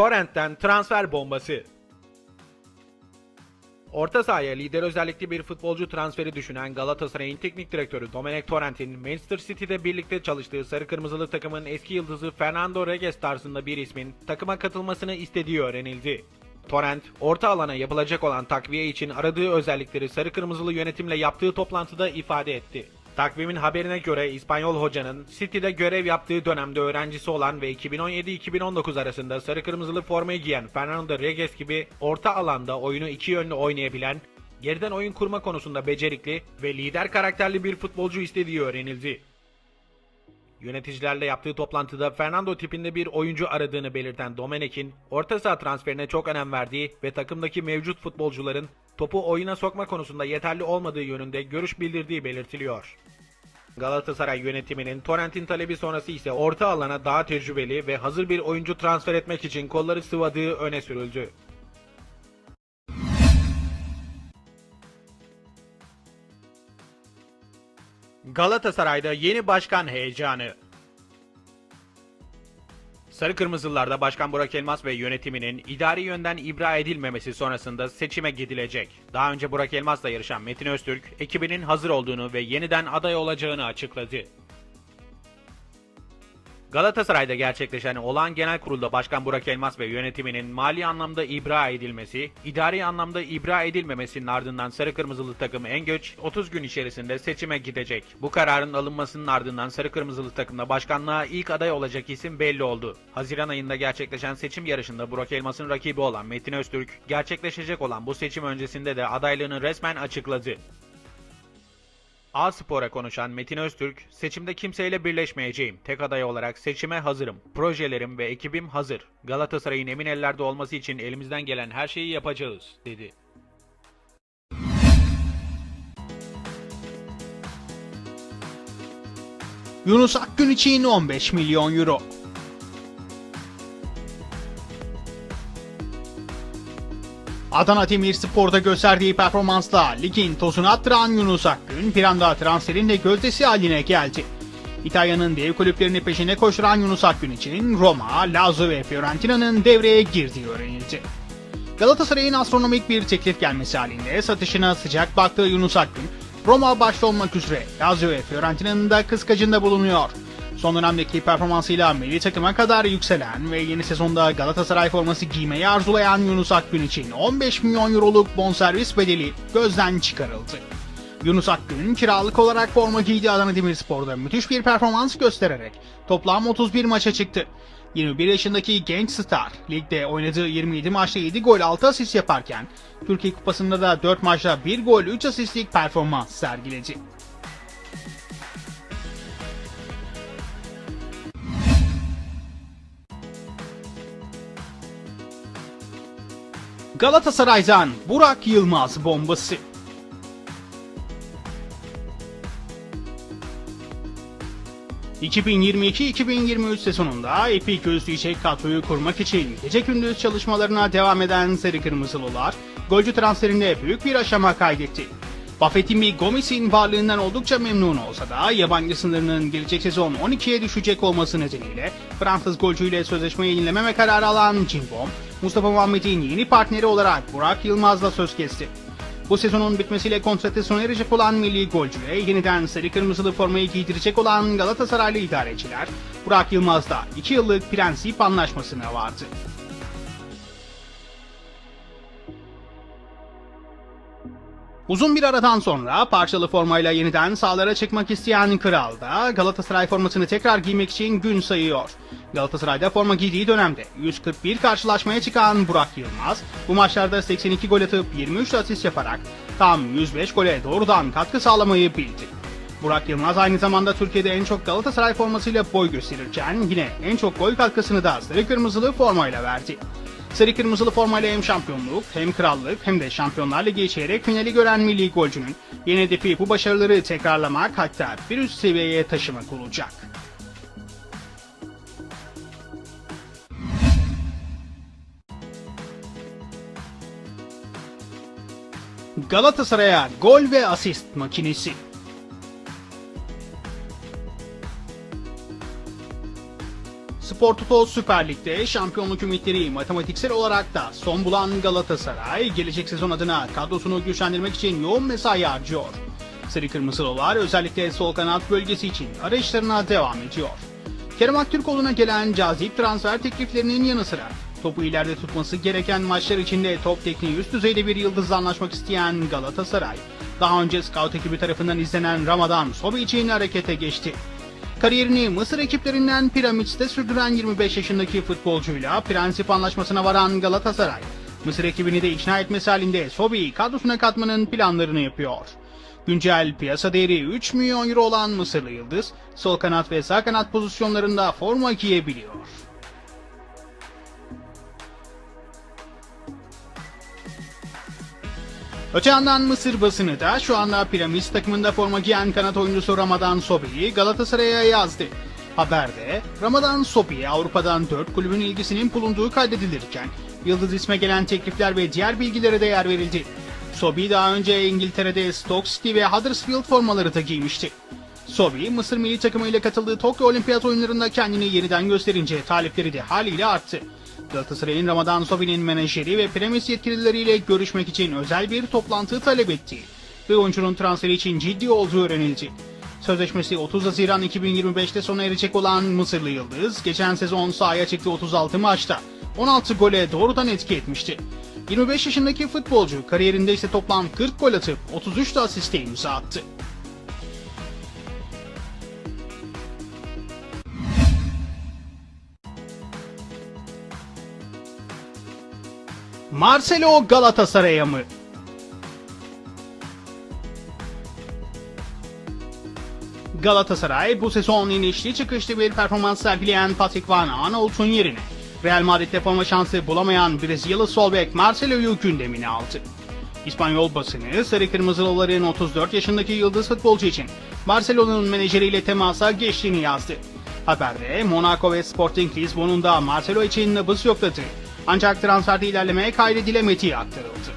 Torrent'ten transfer bombası. Orta sahaya lider özellikli bir futbolcu transferi düşünen Galatasaray'ın teknik direktörü Domenech Torrent'in Manchester City'de birlikte çalıştığı sarı kırmızılı takımın eski yıldızı Fernando Reges tarzında bir ismin takıma katılmasını istediği öğrenildi. Torrent, orta alana yapılacak olan takviye için aradığı özellikleri sarı kırmızılı yönetimle yaptığı toplantıda ifade etti. Takvimin haberine göre İspanyol hocanın City'de görev yaptığı dönemde öğrencisi olan ve 2017-2019 arasında sarı kırmızılı formayı giyen Fernando Reges gibi orta alanda oyunu iki yönlü oynayabilen, geriden oyun kurma konusunda becerikli ve lider karakterli bir futbolcu istediği öğrenildi. Yöneticilerle yaptığı toplantıda Fernando tipinde bir oyuncu aradığını belirten Domenech'in orta saha transferine çok önem verdiği ve takımdaki mevcut futbolcuların topu oyuna sokma konusunda yeterli olmadığı yönünde görüş bildirdiği belirtiliyor. Galatasaray yönetiminin Torrent'in talebi sonrası ise orta alana daha tecrübeli ve hazır bir oyuncu transfer etmek için kolları sıvadığı öne sürüldü. Galatasaray'da yeni başkan heyecanı. Sarı Kırmızılılarda Başkan Burak Elmas ve yönetiminin idari yönden ibra edilmemesi sonrasında seçime gidilecek. Daha önce Burak Elmas'la yarışan Metin Öztürk, ekibinin hazır olduğunu ve yeniden aday olacağını açıkladı. Galatasaray'da gerçekleşen olağan genel kurulda Başkan Burak Elmas ve yönetiminin mali anlamda ibra edilmesi, idari anlamda ibra edilmemesinin ardından Sarı Kırmızılı takım en geç 30 gün içerisinde seçime gidecek. Bu kararın alınmasının ardından Sarı Kırmızılı takımda başkanlığa ilk aday olacak isim belli oldu. Haziran ayında gerçekleşen seçim yarışında Burak Elmas'ın rakibi olan Metin Öztürk, gerçekleşecek olan bu seçim öncesinde de adaylığını resmen açıkladı. A Spor'a konuşan Metin Öztürk, seçimde kimseyle birleşmeyeceğim. Tek aday olarak seçime hazırım. Projelerim ve ekibim hazır. Galatasaray'ın emin ellerde olması için elimizden gelen her şeyi yapacağız, dedi. Yunus Akgün için 15 milyon euro. Adana Demirspor'da gösterdiği performansla ligin tozunu attıran Yunus Akgün bir transferin de gözdesi haline geldi. İtalya'nın dev kulüplerini peşine koşturan Yunus Akgün için Roma, Lazio ve Fiorentina'nın devreye girdiği öğrenildi. Galatasaray'ın astronomik bir teklif gelmesi halinde satışına sıcak baktığı Yunus Akgün, Roma başta olmak üzere Lazio ve Fiorentina'nın da kıskacında bulunuyor. Son dönemdeki performansıyla milli takıma kadar yükselen ve yeni sezonda Galatasaray forması giymeyi arzulayan Yunus Akgün için 15 milyon euroluk bonservis bedeli gözden çıkarıldı. Yunus Akgün kiralık olarak forma giydi Adana Demirspor'da müthiş bir performans göstererek toplam 31 maça çıktı. 21 yaşındaki genç star ligde oynadığı 27 maçta 7 gol 6 asist yaparken Türkiye Kupası'nda da 4 maçta 1 gol 3 asistlik performans sergiledi. Galatasaray'dan Burak Yılmaz bombası. ...2022-2023 sezonunda epik özleyecek kadroyu kurmak için gece gündüz çalışmalarına devam eden Sarı Kırmızılılar, golcü transferinde büyük bir aşama kaydetti. Buffett'in Gomez'in varlığından oldukça memnun olsa da yabancı sınırının gelecek sezon 12'ye düşecek olması nedeniyle Fransız golcüyle sözleşme yenilememe kararı alan Cimbom, Mustafa Muhammed'in yeni partneri olarak Burak Yılmaz'la söz kesti. Bu sezonun bitmesiyle kontratı sona erecek olan milli golcüye yeniden sarı kırmızılı formayı giydirecek olan Galatasaraylı idareciler, Burak Yılmaz'da 2 yıllık prensip anlaşmasına vardı. Uzun bir aradan sonra parçalı formayla yeniden sahalara çıkmak isteyen Kral da Galatasaray formasını tekrar giymek için gün sayıyor. Galatasaray'da forma giydiği dönemde 141 karşılaşmaya çıkan Burak Yılmaz bu maçlarda 82 gol atıp 23 asist yaparak tam 105 gole doğrudan katkı sağlamayı bildi. Burak Yılmaz aynı zamanda Türkiye'de en çok Galatasaray formasıyla boy gösterirken yine en çok gol katkısını da sarı kırmızılı formayla verdi. Sarı kırmızılı formayla hem şampiyonluk hem krallık hem de Şampiyonlar Ligi çeyrek finali gören milli golcünün yeni hedefi bu başarıları tekrarlamak hatta bir üst seviyeye taşımak olacak. Galatasaray'a gol ve asist makinesi. Spor Toto Süper Lig'de şampiyonluk ümitleri matematiksel olarak da son bulan Galatasaray gelecek sezon adına kadrosunu güçlendirmek için yoğun mesai harcıyor. Sarı Kırmızılılar özellikle sol kanat bölgesi için arayışlarına devam ediyor. Kerem Aktürkoğlu'na gelen cazip transfer tekliflerinin yanı sıra topu ileride tutması gereken maçlar içinde top tekniği üst düzeyde bir yıldızla anlaşmak isteyen Galatasaray, daha önce scout ekibi tarafından izlenen Ramadan Sobi için harekete geçti. Kariyerini Mısır ekiplerinden Piramit'te sürdüren 25 yaşındaki futbolcuyla prensip anlaşmasına varan Galatasaray, Mısır ekibini de ikna etmesi halinde Sobi'yi kadrosuna katmanın planlarını yapıyor. Güncel piyasa değeri 3 milyon euro olan Mısırlı Yıldız, sol kanat ve sağ kanat pozisyonlarında forma giyebiliyor. Öte yandan Mısır basını da şu anda Piramis takımında forma giyen kanat oyuncusu Ramadan Sobi'yi Galatasaray'a yazdı. Haberde Ramadan Sobi'ye Avrupa'dan 4 kulübün ilgisinin bulunduğu kaydedilirken Yıldız isme gelen teklifler ve diğer bilgilere de yer verildi. Sobi daha önce İngiltere'de Stoke City ve Huddersfield formaları da giymişti. Sobi, Mısır milli takımıyla katıldığı Tokyo Olimpiyat oyunlarında kendini yeniden gösterince talipleri de haliyle arttı. Galatasaray'ın Ramadan Sobi'nin menajeri ve premis yetkilileriyle görüşmek için özel bir toplantı talep etti. Ve oyuncunun transferi için ciddi olduğu öğrenildi. Sözleşmesi 30 Haziran 2025'te sona erecek olan Mısırlı Yıldız, geçen sezon sahaya çıktı 36 maçta. 16 gole doğrudan etki etmişti. 25 yaşındaki futbolcu kariyerinde ise toplam 40 gol atıp 33 de asiste imza attı. Marcelo Galatasaray'a mı? Galatasaray bu sezon inişli çıkışlı bir performans sergileyen Patrick Van Aanholt'un yerine Real Madrid'de forma şansı bulamayan Brezilyalı sol bek Marcelo'yu gündemine aldı. İspanyol basını Sarı Kırmızılıların 34 yaşındaki yıldız futbolcu için Barcelona'nın menajeriyle temasa geçtiğini yazdı. Haberde Monaco ve Sporting Lisbon'un da Marcelo için nabız yokladı. Ancak transferde ilerlemeye kaydedilemediği aktarıldı.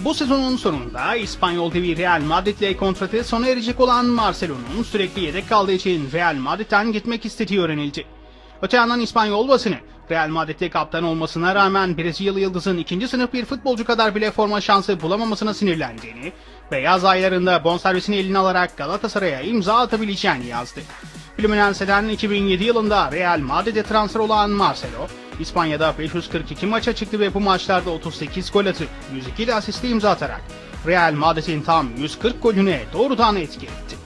Bu sezonun sonunda İspanyol devi Real Madrid'le kontratı sona erecek olan Marcelo'nun sürekli yedek kaldığı için Real Madrid'den gitmek istediği öğrenildi. Öte yandan İspanyol basını Real Madrid'de kaptan olmasına rağmen Brezilyalı yıldızın ikinci sınıf bir futbolcu kadar bile forma şansı bulamamasına sinirlendiğini ve yaz aylarında bonservisini eline alarak Galatasaray'a imza atabileceğini yazdı. Fluminense'den 2007 yılında Real Madrid'e transfer olan Marcelo, İspanya'da 542 maça çıktı ve bu maçlarda 38 gol atıp 102 de asiste imza atarak Real Madrid'in tam 140 golüne doğrudan etki etti.